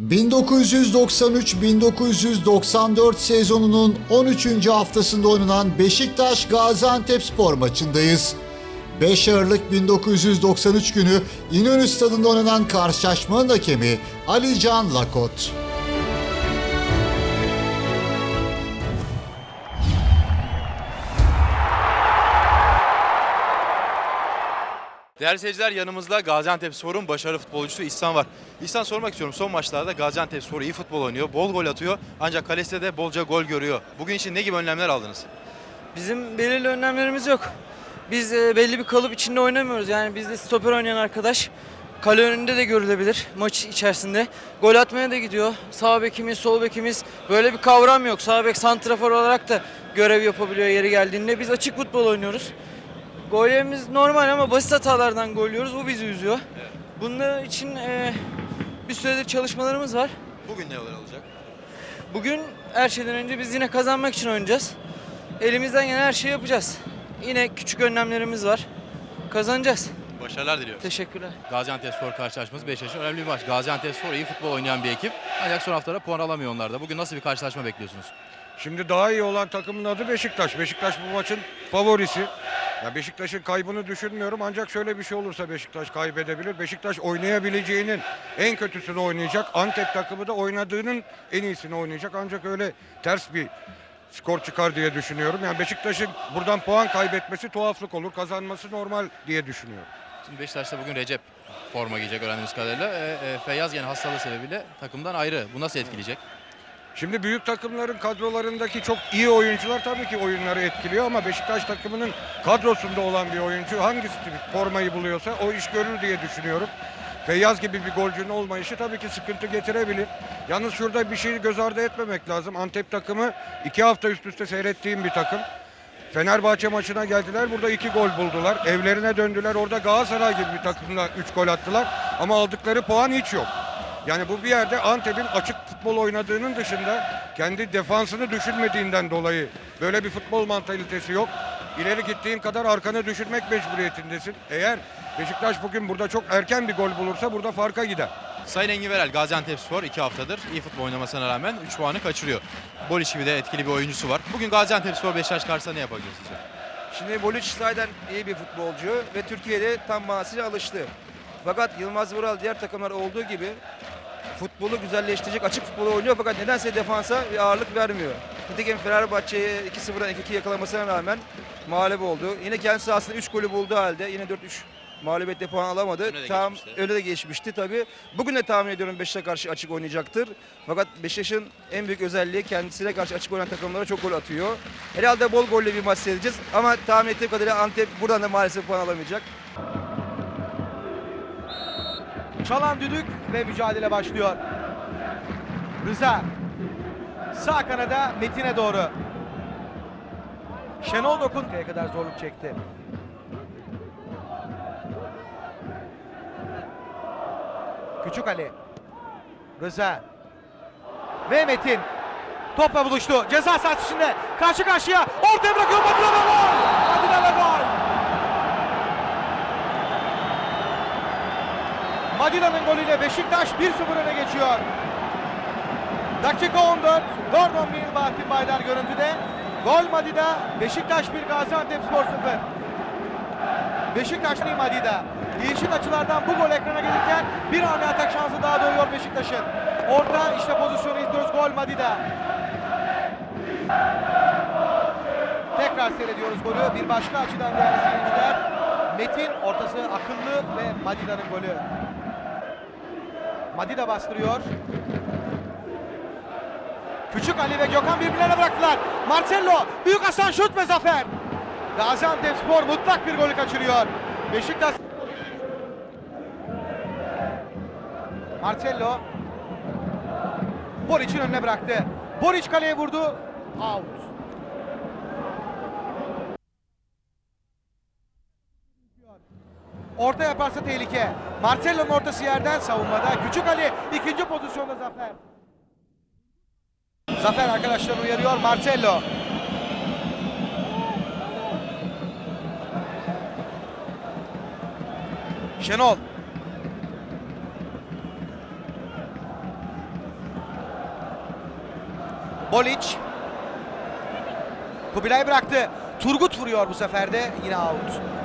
1993-1994 sezonunun 13. haftasında oynanan Beşiktaş Gaziantep spor maçındayız. 5 Aralık 1993 günü İnönü Stadı'nda oynanan karşılaşmanın hakemi Ali Can Lakot. Değerli seyirciler yanımızda Gaziantep Spor'un başarılı futbolcusu İhsan var. İhsan sormak istiyorum son maçlarda Gaziantep Spor iyi futbol oynuyor, bol gol atıyor ancak kalesinde de bolca gol görüyor. Bugün için ne gibi önlemler aldınız? Bizim belirli önlemlerimiz yok. Biz e, belli bir kalıp içinde oynamıyoruz. Yani bizde stoper oynayan arkadaş kale önünde de görülebilir maç içerisinde. Gol atmaya da gidiyor. Sağ bekimiz, sol bekimiz böyle bir kavram yok. Sağ bek santrafor olarak da görev yapabiliyor yeri geldiğinde. Biz açık futbol oynuyoruz. Gollerimiz normal ama basit hatalardan gol yiyoruz. Bu bizi üzüyor. Bunun için e, bir süredir çalışmalarımız var. Bugün ne olacak? Bugün her şeyden önce biz yine kazanmak için oynayacağız. Elimizden gelen her şeyi yapacağız. Yine küçük önlemlerimiz var. Kazanacağız. Başarılar diliyoruz. Teşekkürler. Gaziantep Spor karşılaşması Beşiktaş'ın önemli bir maç. Gaziantep Spor iyi futbol oynayan bir ekip ancak son haftalarda puan alamıyor onlar da. Bugün nasıl bir karşılaşma bekliyorsunuz? Şimdi daha iyi olan takımın adı Beşiktaş. Beşiktaş bu maçın favorisi. Ya Beşiktaş'ın kaybını düşünmüyorum ancak şöyle bir şey olursa Beşiktaş kaybedebilir. Beşiktaş oynayabileceğinin en kötüsünü oynayacak. Antep takımı da oynadığının en iyisini oynayacak. Ancak öyle ters bir skor çıkar diye düşünüyorum. Yani Beşiktaş'ın buradan puan kaybetmesi tuhaflık olur. Kazanması normal diye düşünüyorum. Şimdi Beşiktaş'ta bugün Recep forma giyecek öğrendiğimiz kadarıyla. E, e, Feyyaz yani hastalığı sebebiyle takımdan ayrı. Bu nasıl etkileyecek? Şimdi büyük takımların kadrolarındaki çok iyi oyuncular tabii ki oyunları etkiliyor ama Beşiktaş takımının kadrosunda olan bir oyuncu hangisi formayı buluyorsa o iş görür diye düşünüyorum. Feyyaz gibi bir golcünün olmayışı tabii ki sıkıntı getirebilir. Yalnız şurada bir şeyi göz ardı etmemek lazım. Antep takımı iki hafta üst üste seyrettiğim bir takım. Fenerbahçe maçına geldiler. Burada iki gol buldular. Evlerine döndüler. Orada Galatasaray gibi bir takımla üç gol attılar. Ama aldıkları puan hiç yok. Yani bu bir yerde Antep'in açık futbol oynadığının dışında kendi defansını düşünmediğinden dolayı böyle bir futbol mantalitesi yok. İleri gittiğin kadar arkanı düşünmek mecburiyetindesin. Eğer Beşiktaş bugün burada çok erken bir gol bulursa burada farka gider. Sayın Engin Verel, Gaziantep Spor 2 haftadır iyi futbol oynamasına rağmen 3 puanı kaçırıyor. Boliç gibi de etkili bir oyuncusu var. Bugün Gaziantep Spor Beşiktaş karşısında ne yapacak sizce? Şimdi Boluç sahiden iyi bir futbolcu ve Türkiye'de tam manasıyla alıştı. Fakat Yılmaz Vural diğer takımlar olduğu gibi futbolu güzelleştirecek açık futbolu oynuyor fakat nedense defansa bir ağırlık vermiyor. Nitekim Fenerbahçe'ye 2-0'dan 2-2 yakalamasına rağmen mağlup oldu. Yine kendisi aslında 3 golü bulduğu halde yine 4-3 mağlubiyette puan alamadı. Öne de Tam geçmişti. öyle de geçmişti tabii. Bugün de tahmin ediyorum Beşiktaş'a karşı açık oynayacaktır. Fakat Beşiktaş'ın en büyük özelliği kendisine karşı açık oynayan takımlara çok gol atıyor. Herhalde bol golle bir maç seyredeceğiz ama tahmin ettiğim kadarıyla Antep buradan da maalesef puan alamayacak. Çalan düdük ve mücadele başlıyor. Rıza. Sağ kanada Metin'e doğru. Şenol Dokunkaya kadar zorluk çekti. Küçük Ali. Rıza. Ve Metin. Topla buluştu. Ceza sahası içinde. Karşı karşıya. Ortaya bırakıyor. Ve gol. Madina ve gol. Madina'nın golüyle Beşiktaş 1-0 öne geçiyor. Dakika 14. Gordon bir Bahattin Baydar görüntüde. Gol Madida. Beşiktaş 1 Gaziantep Spor 0. Beşiktaş değil Madida. Değişik açılardan bu gol ekrana gelirken bir hamle atak şansı daha doğuyor Beşiktaş'ın. Orta işte pozisyonu izliyoruz. Gol Madida. Tekrar seyrediyoruz golü. Bir başka açıdan değerli seyirciler. Metin ortası akıllı ve Madida'nın golü. Madida bastırıyor. Küçük Ali ve Gökhan birbirlerine bıraktılar. Marcelo, Büyük Hasan şut ve zafer. Gaziantep mutlak bir golü kaçırıyor. Beşiktaş Marcelo Boric'in önüne bıraktı. Boric kaleye vurdu. Out. Orta yaparsa tehlike. Marcelo'nun ortası yerden savunmada. Küçük Ali ikinci pozisyonda Zafer. Zafer arkadaşlarını uyarıyor Marcelo. Şenol. Bolic. Kubilay bıraktı. Turgut vuruyor bu sefer de yine out.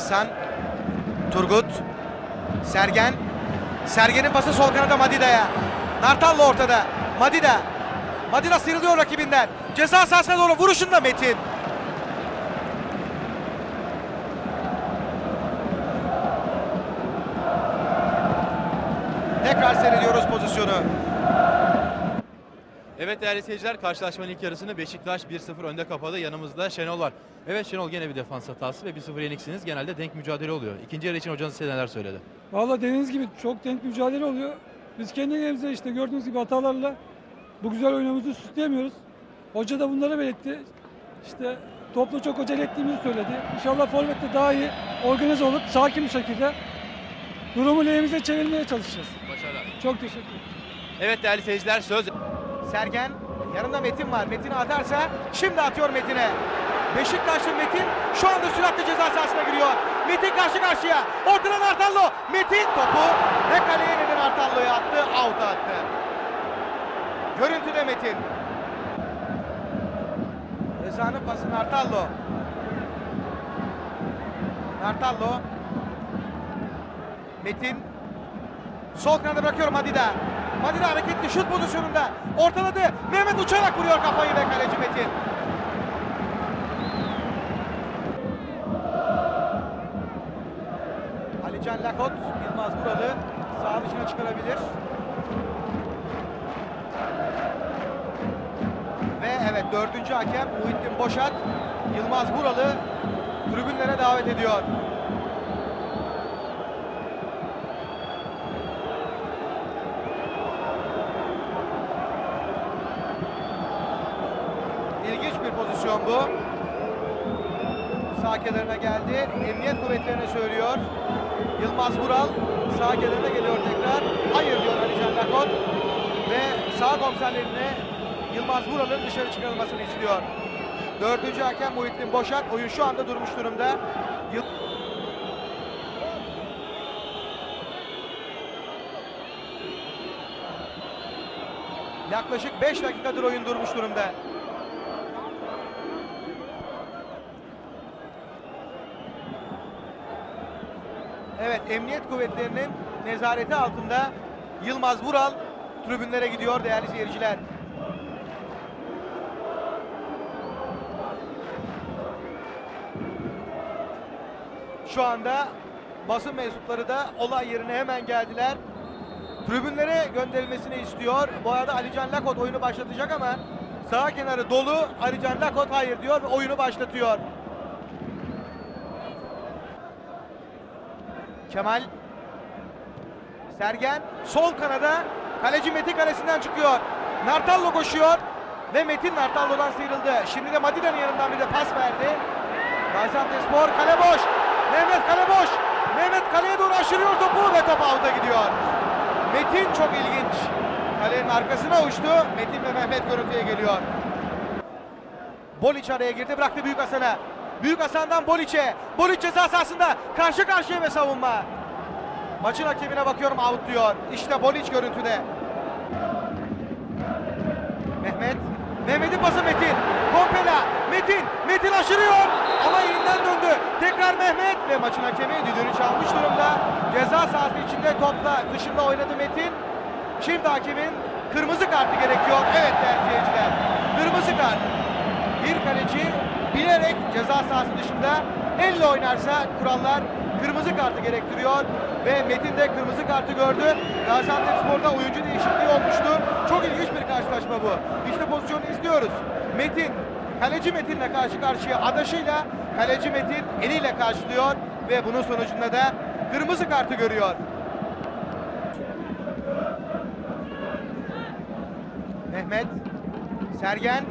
İhsan. Turgut. Sergen. Sergen'in pası sol kanada Madida'ya. Nartallo ortada. Madida. Madida sıyrılıyor rakibinden. Ceza sahasına doğru vuruşunda Metin. Tekrar seyrediyoruz pozisyonu. Evet değerli seyirciler karşılaşmanın ilk yarısını Beşiktaş 1-0 önde kapadı. Yanımızda Şenol var. Evet Şenol gene bir defans hatası ve 1-0 yeniksiniz. Genelde denk mücadele oluyor. İkinci yarı için hocanız size neler söyledi? Valla dediğiniz gibi çok denk mücadele oluyor. Biz kendi elimize işte gördüğünüz gibi hatalarla bu güzel oyunumuzu süsleyemiyoruz. Hoca da bunları belirtti. İşte topla çok acele ettiğimizi söyledi. İnşallah forvette daha iyi organize olup sakin bir şekilde durumu lehimize çevirmeye çalışacağız. Başarılar. Çok teşekkür ederim. Evet değerli seyirciler söz Sergen yanında Metin var. Metin atarsa şimdi atıyor Metin'e. Beşiktaşlı Metin şu anda süratle ceza sahasına giriyor. Metin karşı karşıya. Ortadan Artallo. Metin topu ve kaleye neden Artallo'ya attı. Out'a attı. Görüntüde Metin. Rıza'nın pası Nartallo. Nartallo. Metin Sol kanada bırakıyorum Madida. Madida hareketli şut pozisyonunda. Ortaladı. Mehmet uçarak vuruyor kafayı ve kaleci Metin. Alican Lakot, Yılmaz Buralı sağ dışına çıkarabilir. Ve evet dördüncü hakem Muhittin Boşat, Yılmaz Buralı tribünlere davet ediyor. İlginç bir pozisyon bu. Sağ kenarına geldi. Emniyet kuvvetlerine söylüyor. Yılmaz Vural sağ kenarına geliyor tekrar. Hayır diyor Ali Can Lakot. Ve sağ komiserlerine Yılmaz Vural'ın dışarı çıkarılmasını istiyor. Dördüncü hakem Muhittin Boşak. Oyun şu anda durmuş durumda. Yıl- Yaklaşık 5 dakikadır oyun durmuş durumda. Evet, Emniyet Kuvvetleri'nin nezareti altında Yılmaz Vural tribünlere gidiyor değerli seyirciler. Şu anda basın mensupları da olay yerine hemen geldiler. Tribünlere gönderilmesini istiyor. Bu arada Alican Lakot oyunu başlatacak ama sağ kenarı dolu. Alican Lakot hayır diyor ve oyunu başlatıyor. Kemal Sergen sol kanada kaleci Metin kalesinden çıkıyor. Nartallo koşuyor ve Metin Nartallo'dan sıyrıldı. Şimdi de Madida'nın yanından bir de pas verdi. Gaziantepspor kale boş. Mehmet kale boş. Mehmet kaleye doğru aşırıyor topu ve top out'a gidiyor. Metin çok ilginç. Kalenin arkasına uçtu. Metin ve Mehmet görüntüye geliyor. Boliç araya girdi bıraktı Büyük Hasan'a. Büyük Hasan'dan Boliç'e. Boliç ceza sahasında karşı karşıya ve savunma. Maçın hakemine bakıyorum out diyor. İşte Boliç görüntüde. Mehmet. Mehmet'in pası Metin. Kompela. Metin. Metin aşırıyor. Ama elinden döndü. Tekrar Mehmet ve maçın hakemi düdüğünü çalmış durumda. Ceza sahası içinde topla dışında oynadı Metin. Şimdi hakemin kırmızı kartı gerekiyor. Evet değerli seyirciler. Kırmızı kart. Bir kaleci bilerek ceza sahası dışında elle oynarsa kurallar kırmızı kartı gerektiriyor ve Metin de kırmızı kartı gördü. Gaziantepspor'da oyuncu değişikliği olmuştu. Çok ilginç bir karşılaşma bu. İşte pozisyonu izliyoruz. Metin, kaleci Metin'le karşı karşıya adaşıyla kaleci Metin eliyle karşılıyor ve bunun sonucunda da kırmızı kartı görüyor. Mehmet, Sergen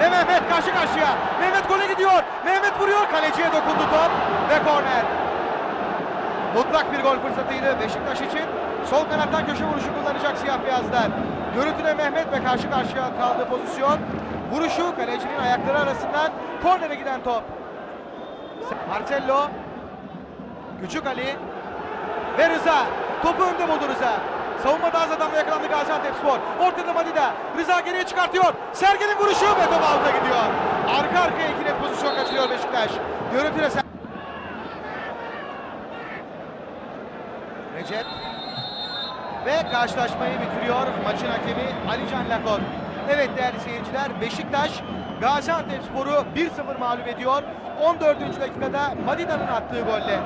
ve Mehmet karşı karşıya. Mehmet gole gidiyor. Mehmet vuruyor. Kaleciye dokundu top ve korner. Mutlak bir gol fırsatıydı Beşiktaş için. Sol kanattan köşe vuruşu kullanacak siyah beyazlar. Görüntüde Mehmet ve karşı karşıya kaldığı pozisyon. Vuruşu kalecinin ayakları arasından kornere giden top. Marcelo, Küçük Ali Ve Rıza. Topu önde buldu Rıza. Savunmada az adamla yakalandı Gaziantepspor. Ortada Madida. Rıza geriye çıkartıyor. Sergen'in vuruşu ve top out'a gidiyor. Arka arkaya iki net pozisyon kaçırıyor Beşiktaş. Görüntüle Ser- Recep. Ve karşılaşmayı bitiriyor maçın hakemi Ali Can Lakon. Evet değerli seyirciler Beşiktaş Gaziantepspor'u 1-0 mağlup ediyor. 14. dakikada Madida'nın attığı golle.